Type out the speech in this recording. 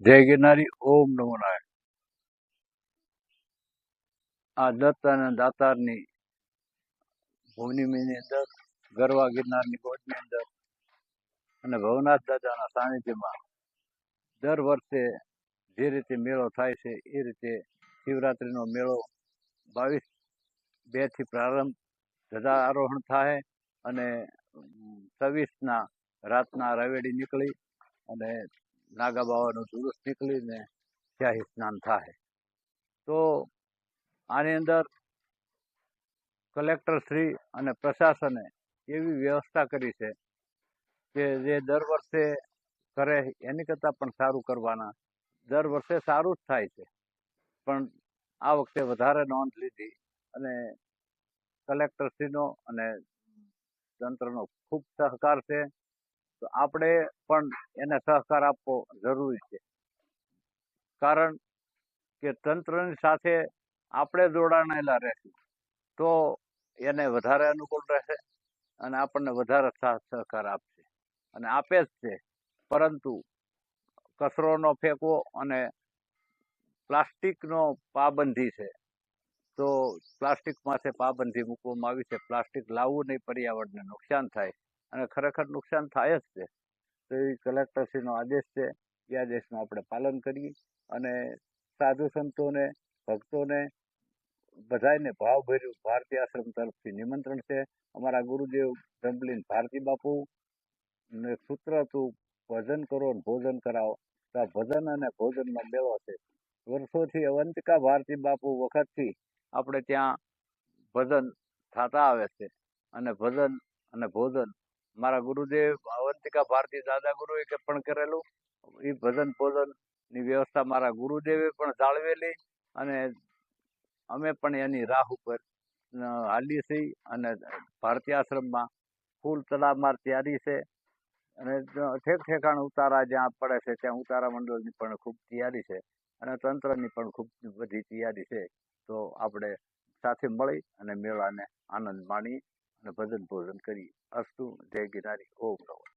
જય ગિરનારી ઓમ નમો નારાયણ. આ દત્ત અને દાતારની ભૂમિની અંદર, ગરવા ગિરનારની ગોદની અંદર અને ભવનાથ દાદાના સાનિધ્યમાં દર વર્ષે જે રીતે મેળો થાય છે, એ રીતે શિવરાત્રિનો મેળો બાવીસ બેથી પ્રારંભ ધજા આરોહણ થાય અને છવ્વીસના રાતના રવેડી નીકળી અને નાગા બાવાનું જુલુસ નીકળીને શાહી સ્નાન થાય. તો આની અંદર કલેક્ટરશ્રી અને પ્રશાસને એવી વ્યવસ્થા કરી છે કે જે દર વર્ષે કરે, એની કરતાં પણ સારું કરવાના. દર વર્ષે સારું જ થાય છે. પણ આ વખતે વધારે નોંધ લીધી અને કલેક્ટરશ્રીનો અને તંત્રનો ખૂબ સહકાર છે. તો આપણે પણ એને સહકાર આપવો જરૂરી છે. કારણ કે તંત્રની સાથે આપણે જોડાણેલા રહેશું, તો એને વધારે અનુકૂળ રહેશે અને આપણને વધારે સાથ સહકાર આપશે. અને આપે જ છે, પરંતુ કચરો ન ફેંકવો અને પ્લાસ્ટિકનો પાબંધી છે, તો પ્લાસ્ટિક પાસે પાબંધી મૂકવામાં આવી છે. પ્લાસ્ટિક લાવવું નહીં, પર્યાવરણને નુકસાન થાય. અને ખરેખર નુકસાન થાય જ છે. તો એ કલેક્ટરશ્રીનો આદેશ છે. એ આદેશનું આપણે પાલન કરીએ અને સાધુ સંતોને, ભક્તોને બધાને ભાવભર્યું ભારતીય આશ્રમ તરફથી નિમંત્રણ છે. અમારા ગુરુદેવ જંબલીન ભારતી બાપુ ને સૂત્ર હતું ભજન કરો ને ભોજન કરાવો. તો ભજન અને ભોજનનો મેળો છે. વર્ષોથી અવંતિકા ભારતી બાપુ વખતથી આપણે ત્યાં ભજન થતા આવે છે. અને ભજન અને ભોજન મારા ગુરુદેવ અવંતિકા ભારતી દાદા ગુરુએ પણ કરેલું. એ ભજન ભોજનની વ્યવસ્થા મારા ગુરુદેવે પણ જાળવેલી અને અમે પણ એની રાહ ઉપર હાલી છીએ અને ભારતીય આશ્રમમાં ફૂલ તડામાર તૈયારી છે. અને ઠેક ઠેકાણ ઉતારા જ્યાં પડે છે ત્યાં ઉતારા મંડળની પણ ખૂબ તૈયારી છે અને તંત્રની પણ ખૂબ બધી તૈયારી છે. તો આપણે સાથે મળી અને મેળાને આનંદ માણીએ અને ભજન ભોજન કરીએ અસ્તુ જય ગિરનારી ઓમ નમઃ